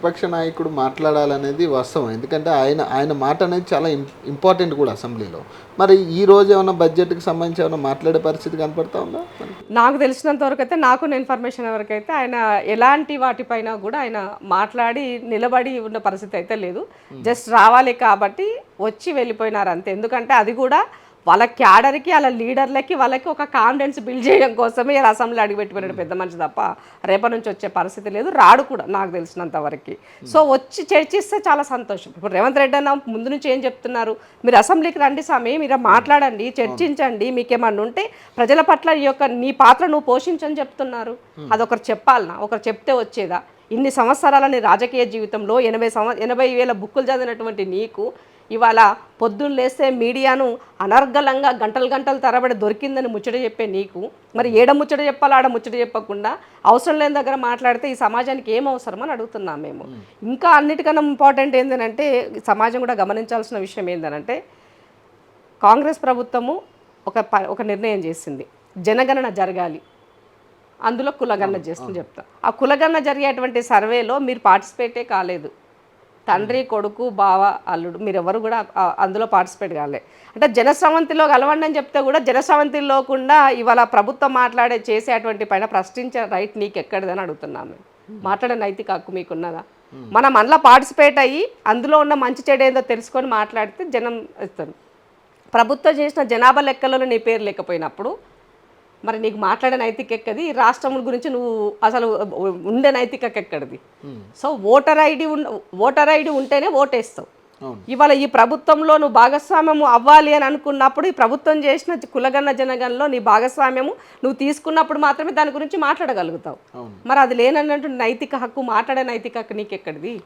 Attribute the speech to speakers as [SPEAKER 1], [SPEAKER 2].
[SPEAKER 1] విపక్ష నాయకుడు మాట్లాడాలనేది వాస్తవం. ఎందుకంటే ఆయన ఆయన మాట అనేది చాలా ఇంపార్టెంట్ కూడా అసెంబ్లీలో. మరి ఈ రోజు ఏమైనా బడ్జెట్కి సంబంధించి ఏమైనా మాట్లాడే పరిస్థితి కనపడతా ఉందా?
[SPEAKER 2] నాకు తెలిసినంత వరకు అయితే నాకున్న ఇన్ఫర్మేషన్ వరకు అయితే ఆయన ఎలాంటి వాటిపైన కూడా ఆయన మాట్లాడి నిలబడి ఉన్న పరిస్థితి అయితే లేదు. జస్ట్ రావాలి కాబట్టి వచ్చి వెళ్ళిపోయినారు అంతే. ఎందుకంటే అది కూడా వాళ్ళ క్యాడర్కి వాళ్ళ లీడర్లకి వాళ్ళకి ఒక కాన్ఫిడెన్స్ బిల్డ్ చేయడం కోసమే అసెంబ్లీ అడిగిపెట్టిపోయిన పెద్ద మనిషి తప్ప. రేపటి నుంచి వచ్చే పరిస్థితి లేదు. రాడు కూడా నాకు తెలిసినంత వరకు. సో వచ్చి చర్చిస్తే చాలా సంతోషం. ఇప్పుడు రేవంత్ రెడ్డి అన్న ముందు నుంచి ఏం చెప్తున్నారు? మీరు అసెంబ్లీకి రండి స్వామి మీరు మాట్లాడండి చర్చించండి మీకేమన్నా ఉంటే ప్రజల పట్ల ఈ యొక్క నీ పాత్ర నువ్వు పోషించని చెప్తున్నారు. అదొకరు చెప్పాలనా? ఒకరు చెప్తే వచ్చేదా? ఇన్ని సంవత్సరాల నీ రాజకీయ జీవితంలో ఎనభై సంవ ఎనభై వేల బుక్కులు చదివినటువంటి నీకు ఇవాళ పొద్దున్న లేస్తే మీడియాను అనర్గళంగా గంటలు గంటలు తరబడి దొరికిందని ముచ్చట చెప్పే నీకు. మరి ఏడ ముచ్చట చెప్పాలి ఆడ ముచ్చట చెప్పకుండా అవసరం లేని దగ్గర మాట్లాడితే ఈ సమాజానికి ఏం అవసరం అని అడుగుతున్నాం మేము. ఇంకా అన్నిటికన్నా ఇంపార్టెంట్ ఏంటంటే సమాజం కూడా గమనించాల్సిన విషయం ఏంటంటే కాంగ్రెస్ ప్రభుత్వము ఒక ప- ఒక నిర్ణయం చేసింది. జనగణన జరగాలి. అందులో కులగణన చేస్తుంది చెప్తా. ఆ కులగణన జరిగేటువంటి సర్వేలో మీరు పార్టిసిపేటే కాలేదు. తండ్రి కొడుకు బావ అల్లుడు మీరు ఎవరు కూడా అందులో పార్టిసిపేట్ కాలే. అంటే జనస్రవంతిలో కలవండి అని చెప్తే కూడా జనస్రవంతిలో కూడా ఇవాళ ప్రభుత్వం మాట్లాడే చేసేటువంటి పైన ప్రశ్నించే రైట్ నీకు ఎక్కడిదని అడుగుతున్నాము మేము. మాట్లాడే నైతిక హక్కు మీకున్నదా? మనం అందులో పార్టిసిపేట్ అయ్యి అందులో ఉన్న మంచి చెడు ఏందో తెలుసుకొని మాట్లాడితే జనం ఇస్తారు. ప్రభుత్వం చేసిన జనాభా లెక్కలలో నీ పేరు లేకపోయినప్పుడు మరి నీకు మాట్లాడే నైతిక ఎక్కది రాష్ట్రం గురించి నువ్వు అసలు ఉండే నైతికత ఎక్కడిది? So voter ID voter ID ఉంటేనే ఓటేస్తావు. ఇవాళ ఈ ప్రభుత్వంలో నువ్వు భాగస్వామ్యము అవ్వాలి అని అనుకున్నప్పుడు ఈ ప్రభుత్వం చేసిన కులగన్న జనగణలో నీ భాగస్వామ్యము నువ్వు తీసుకున్నప్పుడు మాత్రమే దాని గురించి మాట్లాడగలుగుతావు. మరి అది లేనన్నట్టు నైతిక హక్కు మాట్లాడే నైతిక హక్కు నీకు ఎక్కడిది?